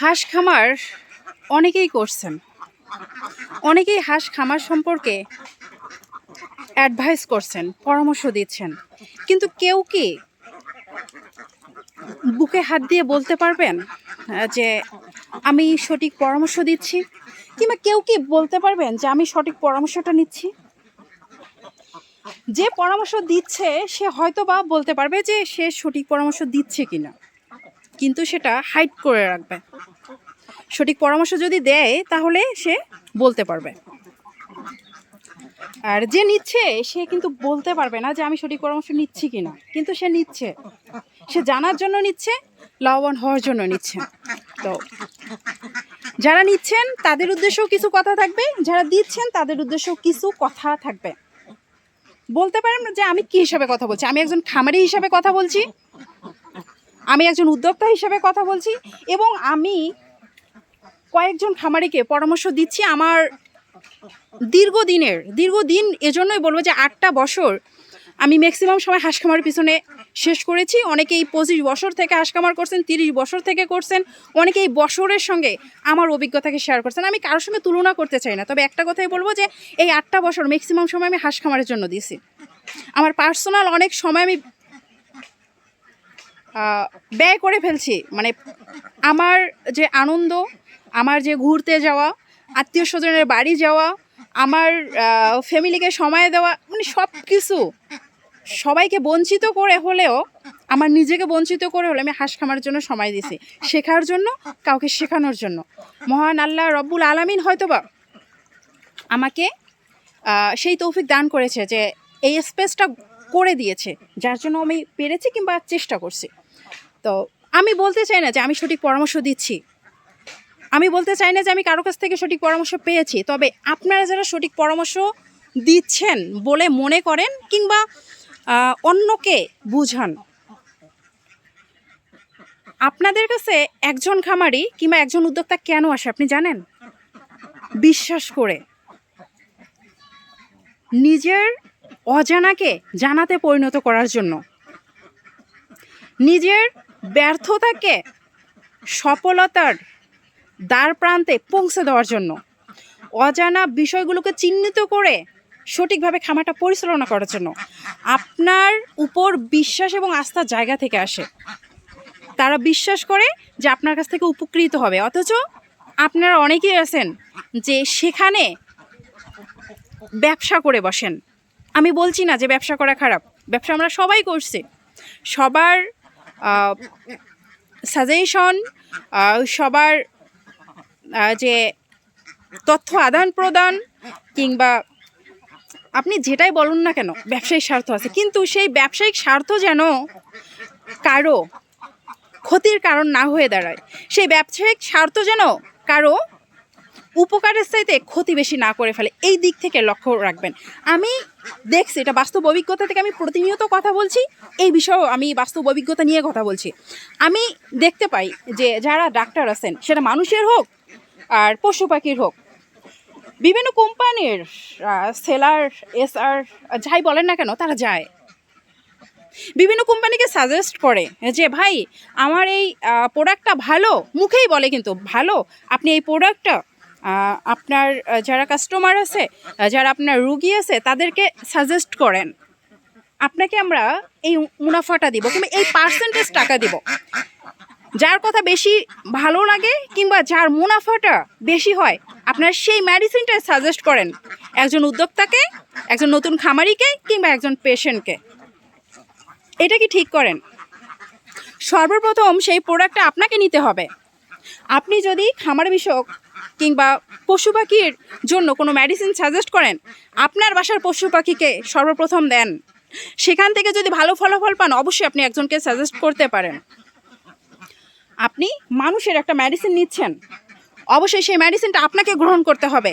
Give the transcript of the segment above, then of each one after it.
হাঁস খামার অনেকেই করছেন। অনেকেই হাঁস খামার সম্পর্কে অ্যাডভাইস করছেন, পরামর্শ দিচ্ছেন। কিন্তু কেউ কি বুকে হাত দিয়ে বলতে পারবেন যে আমি সঠিক পরামর্শ দিচ্ছি? কিংবা কেউ কি বলতে পারবেন যে আমি সঠিক পরামর্শটা নিচ্ছি? যে পরামর্শ দিচ্ছে, সে হয়তো বা বলতে পারবে যে সে সঠিক পরামর্শ দিচ্ছে কিনা। কিন্তু সেটা হাইড করে রাখবে। সঠিক পরামর্শ যদি দেয়, তাহলে সে বলতে পারবে। আর যে নিচ্ছে, সে কিন্তু বলতে পারবে না যে আমি সঠিক পরামর্শ নিচ্ছি কিনা। কিন্তু সে নিচ্ছে। সে জানার জন্য নিচ্ছে, লাভবান হওয়ার জন্য নিচ্ছে। তো যারা নিচ্ছেন, তাদের উদ্দেশ্যেও কিছু কথা থাকবে। যারা দিচ্ছেন, তাদের উদ্দেশ্যেও কিছু কথা থাকবে। বলতে পারেন যে আমি কি হিসাবে কথা বলছি? আমি একজন খামারি হিসাবে কথা বলছি। আমি একজন উদ্যোক্তা হিসাবে কথা বলছি এবং আমি কয়েকজন খামারিকে পরামর্শ দিচ্ছি আমার দীর্ঘদিনের, দীর্ঘদিন এজন্যই বলব যে আটটা বছর আমি ম্যাক্সিমাম সময় হাঁস খামার পিছনে শেষ করেছি। অনেকেই পঁচিশ বছর থেকে হাঁস খামার করছেন, তিরিশ বছর থেকে করছেন, অনেকেই বছরের সঙ্গে আমার অভিজ্ঞতাকে শেয়ার করছেন। আমি কারোর সঙ্গে তুলনা করতে চাই না, তবে একটা কথাই বলব যে এই আটটা বছর ম্যাক্সিমাম সময় আমি হাঁস খামারের জন্য দিয়েছি। আমার পার্সোনাল অনেক সময় আমি ব্যয় করে ফেলছি। মানে আমার যে আনন্দ, আমার যে ঘুরতে যাওয়া, আত্মীয় স্বজনের বাড়ি যাওয়া, আমার ফ্যামিলিকে সময় দেওয়া মানে সব কিছু সবাইকে বঞ্চিত করে হলেও, আমার নিজেকে বঞ্চিত করে হলে আমি হাঁস খামার জন্য সময় দিছি। শেখার জন্য, কাউকে শেখানোর জন্য। মহান আল্লাহ রব্বুল আলামিন হয়তোবা আমাকে সেই তৌফিক দান করেছে যে এই স্পেসটা করে দিয়েছে। যার জন্য আমি পেরেছি কিংবা চেষ্টা করছি। তো আমি বলতে চাই না যে আমি সঠিক পরামর্শ দিচ্ছি। আমি বলতে চাই না যে আমি কারও কাছ থেকে সঠিক পরামর্শ পেয়েছি। তবে আপনারা যারা সঠিক পরামর্শ দিচ্ছেন বলে মনে করেন কিংবা অন্যকে বুঝান। আপনাদের কাছে একজন খামারি কিংবা একজন উদ্যোক্তা কেন আসে আপনি জানেন? বিশ্বাস করে। নিজের অজানাকে জানাতে পরিণত করার জন্য। নিজের ব্যর্থতাকে সফলতার দ্বার প্রান্তে পৌঁছে দেওয়ার জন্য অজানা বিষয়গুলোকে চিহ্নিত করে সঠিকভাবে খামারটা পরিচালনা করার জন্য আপনার উপর বিশ্বাস এবং আস্থার জায়গা থেকে আসে। তারা বিশ্বাস করে যে আপনার কাছ থেকে উপকৃত হবে। অথচ আপনারা অনেকেই আছেন যে সেখানে ব্যবসা করে বসেন। আমি বলছি না যে ব্যবসা করা খারাপ। ব্যবসা আমরা সবাই করছি। সবার সাজেশন সবার যে তথ্য আদান প্রদান কিংবা আপনি যেটাই বলুন না কেন, ব্যবসায়িক স্বার্থ আছে। কিন্তু সেই ব্যবসায়িক স্বার্থ যেন কারও ক্ষতির কারণ না হয়ে দাঁড়ায়, সেই ব্যবসায়িক স্বার্থ যেন কারও উপকারের চাইতে ক্ষতি বেশি না করে ফেলে। এই দিক থেকে লক্ষ্য রাখবেন। আমি দেখছি, এটা বাস্তব অভিজ্ঞতা থেকে আমি প্রতিনিয়ত কথা বলছি, এই বিষয়েও আমি বাস্তব অভিজ্ঞতা নিয়ে কথা বলছি। আমি দেখতে পাই যে যারা ডাক্তার আছেন, সেটা মানুষের হোক আর পশু পাখির হোক, বিভিন্ন কোম্পানির সেলার এস আর যাই বলেন না কেন, তারা যায়। বিভিন্ন কোম্পানিকে সাজেস্ট করে যে, ভাই, আমার এই প্রোডাক্টটা ভালো। মুখেই বলে কিন্তু, ভালো। আপনি এই প্রোডাক্টটা আপনার যারা কাস্টমার আছে যারা আপনার রুগী আছে, তাদেরকে সাজেস্ট করেন। আপনাকে আমরা এই মুনাফাটা দিব, কিংবা এই পার্সেন্টেজ টাকা দিব। যার কথা বেশি ভালো লাগে, কিংবা যার মুনাফাটা বেশি হয়, আপনার সেই মেডিসিনটা সাজেস্ট করেন। একজন উদ্যোক্তাকে, একজন নতুন খামারিকে, কিংবা একজন পেশেন্টকে এটা কি ঠিক করেন? সর্বপ্রথম সেই প্রোডাক্টটা আপনাকে নিতে হবে। আপনি যদি খামার বিষয়ক কিংবা পশু পাখির জন্য কোনো মেডিসিন সাজেস্ট করেন? আপনার বাসার পশু পাখিকে সর্বপ্রথম দেন। সেখান থেকে যদি ভালো ফলাফল পান, অবশ্যই আপনি একজনকে সাজেস্ট করতে পারেন। আপনি মানুষের একটা মেডিসিন নিচ্ছেন। অবশ্যই সেই মেডিসিনটা আপনাকে গ্রহণ করতে হবে।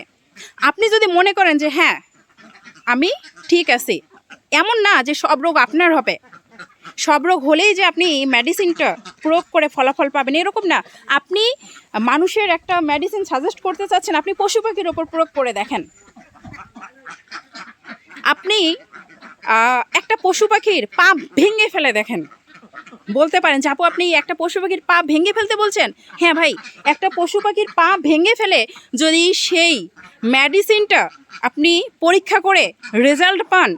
আপনি যদি মনে করেন যে হ্যাঁ আমি ঠিক আছি। এমন না যে সব রোগ আপনার হবে। সব রোগ হলেই যে আপনি মেডিসিনটা প্রয়োগ করে ফলাফল পাবেন, এরকম না। আপনি মানুষের একটা মেডিসিন সাজেস্ট করতে চাচ্ছেন, আপনি পশু পাখির ওপর প্রয়োগ করে দেখেন। আপনি একটা পশু পাখির পা ভেঙে ফেলে দেখেন। বলতে পারেন যে, আপু, আপনি একটা পশু পাখির পা ভেঙে ফেলতে বলছেন? হ্যাঁ ভাই, একটা পশু পাখির পা ভেঙে ফেলে যদি সেই মেডিসিনটা আপনি পরীক্ষা করে রেজাল্ট পান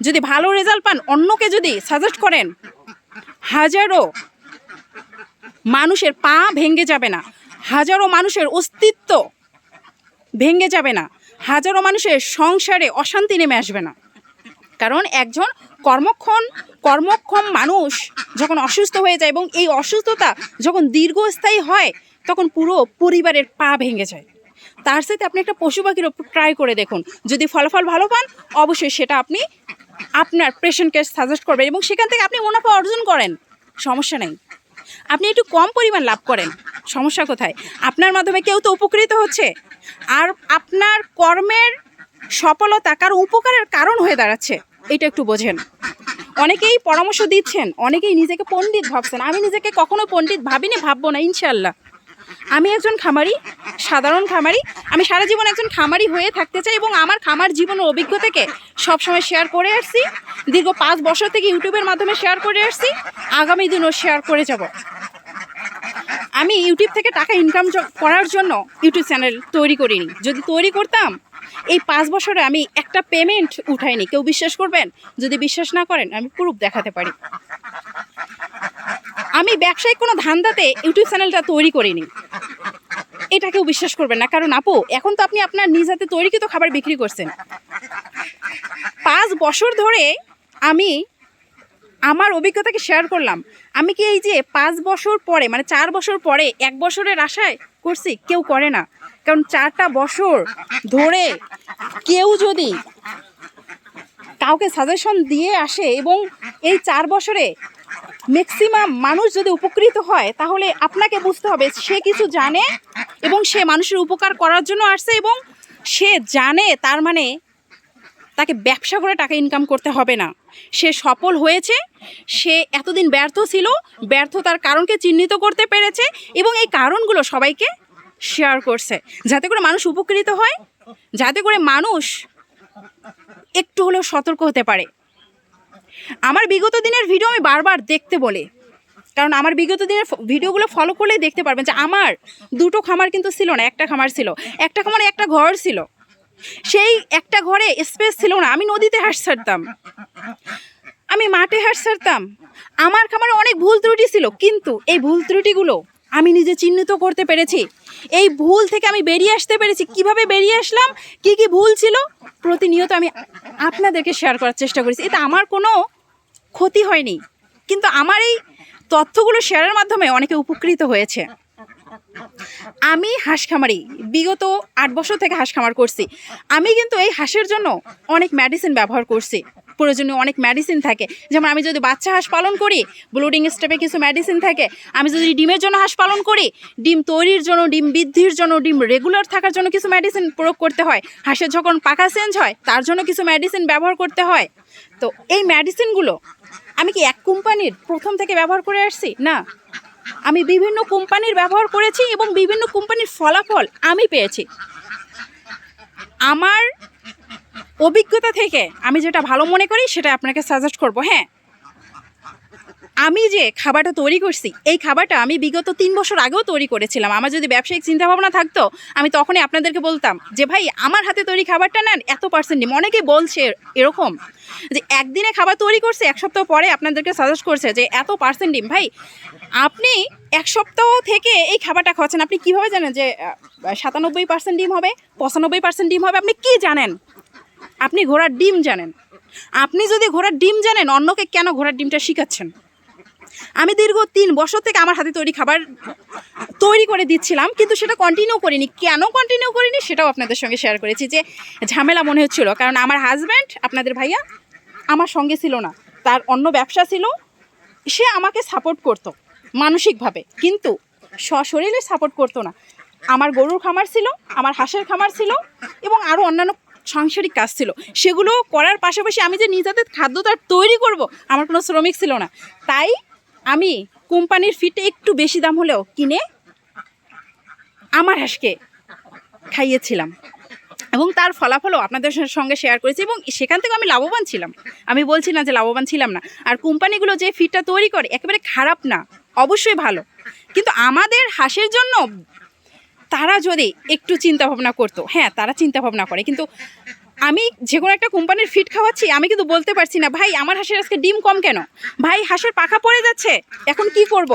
যদি ভালো রেজাল্ট পান, অন্যকে যদি সাজেস্ট করেন, হাজারো মানুষের পা ভেঙে যাবে না, হাজারো মানুষের অস্তিত্ব ভেঙে যাবে না, হাজারো মানুষের সংসারে অশান্তি নেমে আসবে না। কারণ একজন কর্মক্ষণ, কর্মক্ষম মানুষ যখন অসুস্থ হয়ে যায় এবং এই অসুস্থতা যখন দীর্ঘস্থায়ী হয়, তখন পুরো পরিবারের পা ভেঙে যায়। তার সাথে আপনি একটা পশু পাখির ট্রাই করে দেখুন। যদি ফলাফল ভালো পান, অবশ্যই সেটা আপনি আপনার পেশেন্টকে সাজেস্ট করবেন এবং সেখান থেকে আপনি মুনাফা অর্জন করেন। সমস্যা নেই। আপনি একটু কম পরিমাণ লাভ করেন। সমস্যা কোথায়? আপনার মাধ্যমে কেউ তো উপকৃত হচ্ছে। আর আপনার কর্মের সফলতা কারও উপকারের কারণ হয়ে দাঁড়াচ্ছে। এটা একটু বোঝেন। অনেকেই পরামর্শ দিচ্ছেন, অনেকেই নিজেকে পণ্ডিত ভাবছেন। আমি নিজেকে কখনো পণ্ডিত ভাবিনি, ভাববো না ইনশাল্লাহ আমি একজন খামারি, সাধারণ খামারি, আমি সারা জীবন একজন খামারি হয়ে থাকতে চাই এবং আমার খামার জীবনের অভিজ্ঞতাকে সবসময় শেয়ার করে আসছি। দীর্ঘ পাঁচ বছর থেকে ইউটিউবের মাধ্যমে শেয়ার করে আসছি। আগামী দিনও শেয়ার করে যাব। আমি ইউটিউব থেকে টাকা ইনকাম করার জন্য ইউটিউব চ্যানেল তৈরি করিনি। যদি তৈরি করতাম, এই পাঁচ বছরে আমি একটা পেমেন্ট উঠাইনি। কেউ বিশ্বাস করবেন? যদি বিশ্বাস না করেন, আমি প্রুফ দেখাতে পারি। আমি ব্যবসায়িক কোনো ধান্দাতে ইউটিউব চ্যানেলটা তৈরি করিনি। এটা কেউ বিশ্বাস করবেন না। কারণ আপু, এখন তো আপনি আপনার নিজ হাতে তৈরিকৃত খাবার বিক্রি করছেন। পাঁচ বছর ধরে আমি আমার অভিজ্ঞতাকে শেয়ার করলাম। আমি কি এই যে পাঁচ বছর পরে মানে চার বছর পরে, এক বছরের আশায় করছি, কেউ করে না। কারণ চারটা বছর ধরে কেউ যদি কাউকে সাজেশন দিয়ে আসে এবং এই চার বছরে ম্যাক্সিমাম মানুষ যদি উপকৃত হয়, তাহলে আপনাকে বুঝতে হবে সে কিছু জানে এবং সে মানুষের উপকার করার জন্য আসছে এবং সে জানে তার মানে তাকে ব্যবসা করে টাকা ইনকাম করতে হবে না। সে সফল হয়েছে, সে এতদিন ব্যর্থ ছিল, ব্যর্থতার কারণকে চিহ্নিত করতে পেরেছে এবং এই কারণগুলো সবাইকে শেয়ার করছে। যাতে করে মানুষ উপকৃত হয়, যাতে করে মানুষ একটু হলেও সতর্ক হতে পারে। আমার বিগত দিনের ভিডিও আমি বারবার দেখতে বলে। কারণ আমার বিগত দিনের ভিডিওগুলো ফলো করলেই দেখতে পারবেন যে আমার দুটো খামার কিন্তু ছিল না, একটা খামার ছিল। একটা খামারে একটা ঘর ছিল। সেই একটা ঘরে স্পেস ছিল না, আমি নদীতে হাঁস ছাড়তাম। আমি মাঠে হাঁস ছাড়তাম। আমার খামারে অনেক ভুল ত্রুটি ছিল, কিন্তু এই ভুল ত্রুটিগুলো আমি নিজে চিহ্নিত করতে পেরেছি। এই ভুল থেকে আমি বেরিয়ে আসতে পেরেছি। কীভাবে বেরিয়ে আসলাম? কি কি ভুল ছিল? প্রতিনিয়ত আমি আপনাদেরকে শেয়ার করার চেষ্টা করেছি। এতে আমার কোনো ক্ষতি হয়নি। কিন্তু আমার এই তথ্যগুলো শেয়ারের মাধ্যমে অনেকে উপকৃত হয়েছে। আমি হাঁস খামারি। বিগত আট বছর থেকে হাঁস খামার করছি। আমি কিন্তু এই হাঁসের জন্য অনেক মেডিসিন ব্যবহার করছি। প্রয়োজনীয় অনেক মেডিসিন থাকে। যেমন আমি যদি বাচ্চা হাঁস পালন করি ব্লুডিং স্টেপে কিছু মেডিসিন থাকে। আমি যদি ডিমের জন্য হাঁস পালন করি, ডিম তৈরির জন্য, ডিম বৃদ্ধির জন্য, ডিম রেগুলার থাকার জন্য কিছু মেডিসিন প্রয়োগ করতে হয়। হাঁসের যখন পাকা চেঞ্জ হয়, তার জন্য কিছু মেডিসিন ব্যবহার করতে হয়। তো এই মেডিসিনগুলো আমি কি এক কোম্পানির প্রথম থেকে ব্যবহার করে আসছি? না। আমি বিভিন্ন কোম্পানির ব্যবহার করেছি এবং বিভিন্ন কোম্পানির ফলাফল আমি পেয়েছি। আমার অভিজ্ঞতা থেকে আমি যেটা ভালো মনে করি সেটা আপনাকে সাজেস্ট করব। হ্যাঁ আমি যে খাবারটা তৈরি করছি, এই খাবারটা আমি বিগত তিন বছর আগেও তৈরি করেছিলাম। আমার যদি ব্যবসায়িক চিন্তাভাবনা থাকতো, আমি তখনই আপনাদেরকে বলতাম যে, ভাই, আমার হাতে তৈরি খাবারটা নেন, এত পার্সেন্ট ডিম। অনেকেই বলছে এরকম যে, একদিনে খাবার তৈরি করছে, এক সপ্তাহ পরে আপনাদেরকে সাজেস্ট করছে যে, এত পার্সেন্ট ডিম। ভাই, আপনি এক সপ্তাহ থেকে এই খাবারটা খাওয়াচ্ছেন। আপনি কীভাবে জানেন যে সাতানব্বই পার্সেন্ট ডিম হবে, পঁচানব্বই পার্সেন্ট ডিম হবে? আপনি কি জানেন? আপনি ঘোড়ার ডিম জানেন। আপনি যদি ঘোড়ার ডিম জানেন, অন্যকে কেন ঘোড়ার ডিমটা শিখাচ্ছেন? আমি দীর্ঘ তিন বছর থেকে আমার হাতে তৈরি খাবার তৈরি করে দিচ্ছিলাম, কিন্তু সেটা কন্টিনিউ করিনি। কেন কন্টিনিউ করিনি সেটাও আপনাদের সঙ্গে শেয়ার করেছি যে ঝামেলা মনে হচ্ছিল, কারণ আমার হাজব্যান্ড আপনাদের ভাইয়া, আমার সঙ্গে ছিল না। তার অন্য ব্যবসা ছিল, সে আমাকে সাপোর্ট করতো মানসিকভাবে, কিন্তু সশরীরে সাপোর্ট করতো না। আমার গরুর খামার ছিল, আমার হাঁসের খামার ছিল, এবং আরও অন্যান্য সাংসারিক কাজ ছিল। সেগুলো করার পাশাপাশি আমি যে নিজেদের খাদ্য তার তৈরি করব, আমার কোনো শ্রমিক ছিল না। তাই আমি কোম্পানির ফিটে একটু বেশি দাম হলেও কিনে আমার হাঁসকে খাইয়েছিলাম। এবং তার ফলাফলও আপনাদের সঙ্গে শেয়ার করেছি এবং সেখান থেকে আমি লাভবান ছিলাম। আমি বলছি না যে লাভবান ছিলাম না। আর কোম্পানিগুলো যে ফিডটা তৈরি করে, একেবারে খারাপ না, অবশ্যই ভালো। কিন্তু আমাদের হাঁসের জন্য তারা যদি একটু চিন্তা ভাবনা করতো হ্যাঁ তারা চিন্তা ভাবনা করে, কিন্তু আমি যে কোনো একটা কোম্পানির ফিড খাওয়াচ্ছি, আমি কিন্তু বলতে পারছি না, ভাই, আমার হাঁসের আজকে ডিম কম কেন? ভাই, হাঁসের পাখা পড়ে যাচ্ছে, এখন কি করব?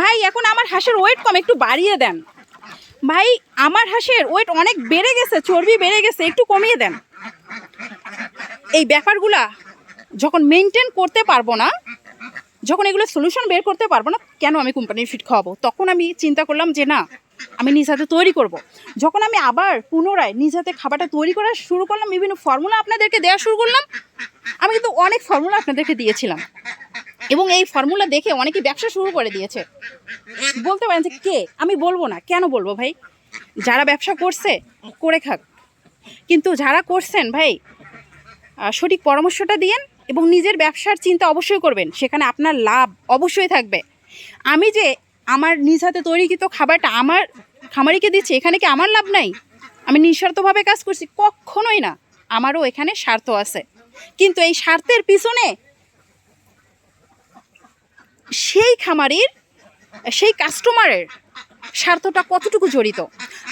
ভাই, এখন আমার হাঁসের ওয়েট কম, একটু বাড়িয়ে দেন। ভাই, আমার হাঁসের ওয়েট অনেক বেড়ে গেছে, চর্বি বেড়ে গেছে, একটু কমিয়ে দেন। এই ব্যাপারগুলা যখন মেনটেন করতে পারব না, যখন এগুলো সলিউশন বের করতে পারব না, কেন আমি কোম্পানির ফিট খাওয়াবো? তখন আমি চিন্তা করলাম যে না আমি নিজ হাতে তৈরি করব। যখন আমি আবার পুনরায় নিজ হাতে খাবারটা তৈরি করা শুরু করলাম, বিভিন্ন ফর্মুলা আপনাদেরকে দেওয়া শুরু করলাম, আমি কিন্তু অনেক ফর্মুলা আপনাদেরকে দিয়েছিলাম। এবং এই ফর্মুলা দেখে অনেকে ব্যবসা শুরু করে দিয়েছে। বলতে পারেন যে কে? আমি বলব না। কেন বলব ভাই? যারা ব্যবসা করছে, করে খাক। কিন্তু যারা করছেন ভাই সঠিক পরামর্শটা দিয়েন এবং নিজের ব্যবসার চিন্তা অবশ্যই করবেন। সেখানে আপনার লাভ অবশ্যই থাকবে। আমি যে আমার নিজ হাতে তৈরিকৃত খাবারটা আমার খামারিকে দিচ্ছি, এখানে কি আমার লাভ নাই? আমি নিঃস্বার্থভাবে কাজ করছি, কখনোই না। আমারও এখানে স্বার্থ আছে। কিন্তু এই স্বার্থের পিছনে সেই খামারির, সেই কাস্টমারের স্বার্থটা কতটুকু জড়িত?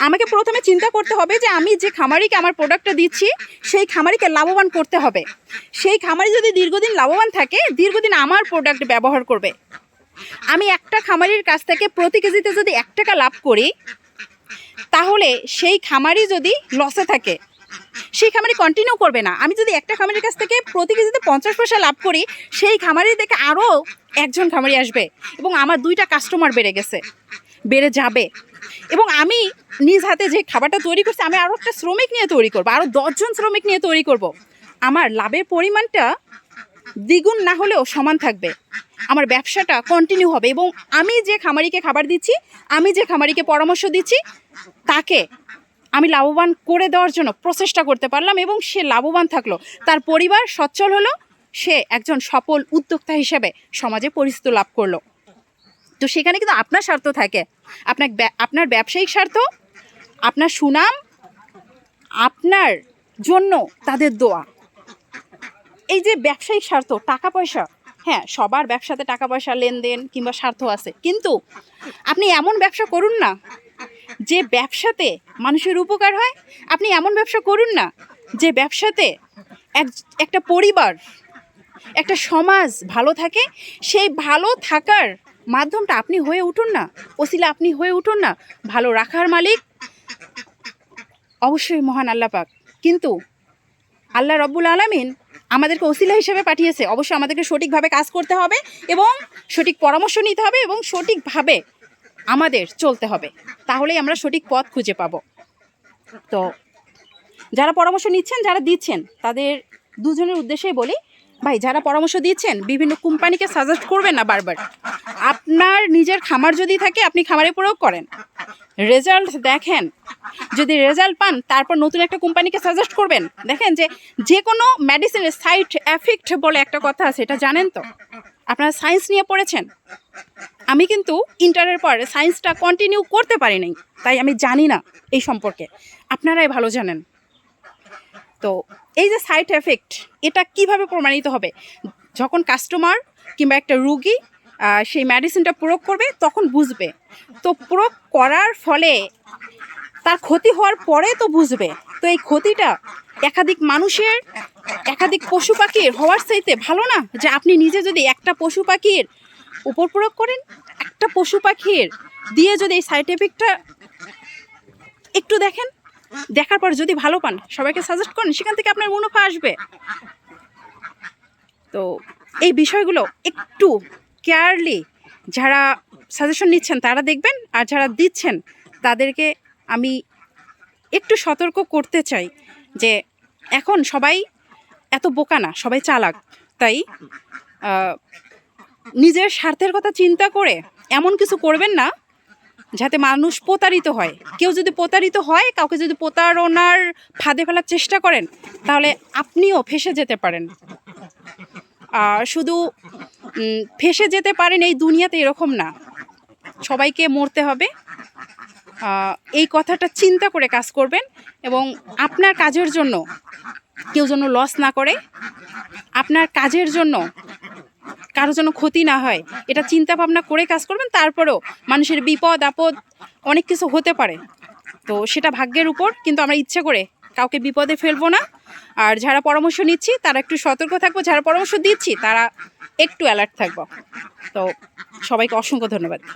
আমাকে প্রথমে চিন্তা করতে হবে যে আমি যে খামারিকে আমার প্রোডাক্টটা দিচ্ছি, সেই খামারিকে লাভবান করতে হবে। সেই খামারি যদি দীর্ঘদিন লাভবান থাকে, দীর্ঘদিন আমার প্রোডাক্ট ব্যবহার করবে। আমি একটা খামারির কাছ থেকে প্রতি কেজিতে যদি এক টাকা লাভ করি, তাহলে সেই খামারি যদি লসে থাকে। সেই খামারি কন্টিনিউ করবে না। আমি যদি একটা খামারির কাছ থেকে প্রতি কেজিতে পঞ্চাশ পয়সা লাভ করি, সেই খামারি থেকে আরও একজন খামারি আসবে এবং আমার দুইটা কাস্টমার বেড়ে গেছে, বেড়ে যাবে। এবং আমি নিজ হাতে যে খাবারটা তৈরি করছি, আমি আরও একটা শ্রমিক নিয়ে তৈরি করব আরও দশজন শ্রমিক নিয়ে তৈরি করব। আমার লাভের পরিমাণটা দ্বিগুণ না হলেও সমান থাকবে। আমার ব্যবসাটা কন্টিনিউ হবে এবং আমি যে খামারিকে খাবার দিচ্ছি, আমি যে খামারিকে পরামর্শ দিচ্ছি, তাকে আমি লাভবান করে দেওয়ার জন্য প্রচেষ্টা করতে পারলাম এবং সে লাভবান থাকল। তার পরিবার সচ্ছল হলো, সে একজন সফল উদ্যোক্তা হিসেবে সমাজে পরিচিতি লাভ করল। তো সেখানে কিন্তু আপনার স্বার্থ থাকে। আপনার আপনার ব্যবসায়িক স্বার্থ, আপনার সুনাম, আপনার জন্য তাদের দোয়া। এই যে ব্যবসায়িক স্বার্থ, টাকা পয়সা হ্যাঁ সবার ব্যবসাতে টাকা পয়সা লেনদেন কিংবা স্বার্থ আছে। কিন্তু আপনি এমন ব্যবসা করুন না যে ব্যবসাতে মানুষের উপকার হয়। আপনি এমন ব্যবসা করুন না যে ব্যবসাতে এক, একটা পরিবার, একটা সমাজ ভালো থাকে। সেই ভালো থাকার মাধ্যমটা আপনি হয়ে উঠুন না, ওসিলা আপনি হয়ে উঠুন না। ভালো রাখার মালিক অবশ্যই মহান আল্লাহ পাক। কিন্তু আল্লাহ রব্বুল আলামিন আমাদেরকে ওসিলা হিসেবে পাঠিয়েছে। অবশ্যই আমাদেরকে সঠিকভাবে কাজ করতে হবে এবং সঠিক পরামর্শ নিতে হবে এবং সঠিকভাবে আমাদের চলতে হবে। তাহলেই আমরা সঠিক পথ খুঁজে পাবো। তো যারা পরামর্শ নিচ্ছেন, যারা দিচ্ছেন, তাদের দুজনের উদ্দেশ্যেই বলি, ভাই, যারা পরামর্শ দিচ্ছেন, বিভিন্ন কোম্পানিকে সাজেস্ট করবেন না বারবার। আপনার নিজের খামার যদি থাকে, আপনি খামারে প্রয়োগ করেন। রেজাল্ট দেখেন। যদি রেজাল্ট পান, তারপর নতুন একটা কোম্পানিকে সাজেস্ট করবেন। দেখেন যে যে কোনো মেডিসিনের সাইড এফেক্ট বলে একটা কথা আছে, এটা জানেন তো? আপনারা সায়েন্স নিয়ে পড়েছেন? আমি কিন্তু ইন্টারের পর সায়েন্সটা কন্টিনিউ করতে পারি নাই, তাই আমি জানি না এই সম্পর্কে। আপনারাই ভালো জানেন। তো, এই যে সাইড এফেক্ট এটা কীভাবে প্রমাণিত হবে? যখন কাস্টমার কিংবা একটা রুগী সেই মেডিসিনটা প্রয়োগ করবে, তখন বুঝবে। তো প্রয়োগ করার ফলে তার ক্ষতি হওয়ার পরে তো বুঝবে। তো এই ক্ষতিটা একাধিক মানুষের, একাধিক পশু পাখির হওয়ার চাইতে ভালো না? যে আপনি নিজে যদি একটা পশু পাখির উপর প্রয়োগ করেন, একটা পশু পাখির দিয়ে যদি এই সাইড এফেক্টটা একটু দেখেন, দেখার পর যদি ভালো পান, সবাইকে সাজেস্ট করেন, সেখান থেকে আপনার মুনাফা আসবে। তো এই বিষয়গুলো একটু কেয়ারলি যারা সাজেশন নিচ্ছেন তারা দেখবেন আর যারা দিচ্ছেন তাদেরকে আমি একটু সতর্ক করতে চাই যে এখন সবাই এত বোকা না, সবাই চালাক। তাই নিজের স্বার্থের কথা চিন্তা করে এমন কিছু করবেন না যাতে মানুষ প্রতারিত হয়। কেউ যদি প্রতারিত হয়, কাউকে যদি প্রতারণার ফাঁদে ফেলার চেষ্টা করেন, তাহলে আপনিও ফেসে যেতে পারেন। শুধু ফেসে যেতে পারেন এই দুনিয়াতে এরকম না। সবাইকে মরতে হবে। এই কথাটা চিন্তা করে কাজ করবেন এবং আপনার কাজের জন্য কেউ যেন লস না করে, আপনার কাজের জন্য কারও যেন ক্ষতি না হয়, এটা চিন্তা ভাবনা করে কাজ করবেন, তারপরেও মানুষের বিপদ, আপদ অনেক কিছু হতে পারে। তো সেটা ভাগ্যের উপর, কিন্তু আমরা ইচ্ছে করে কাউকে বিপদে ফেলব না। আর যারা পরামর্শ নিচ্ছি, তারা একটু সতর্ক থাকব। যারা পরামর্শ দিচ্ছি, তারা একটু অ্যালার্ট থাকব। তো সবাইকে অসংখ্য ধন্যবাদ।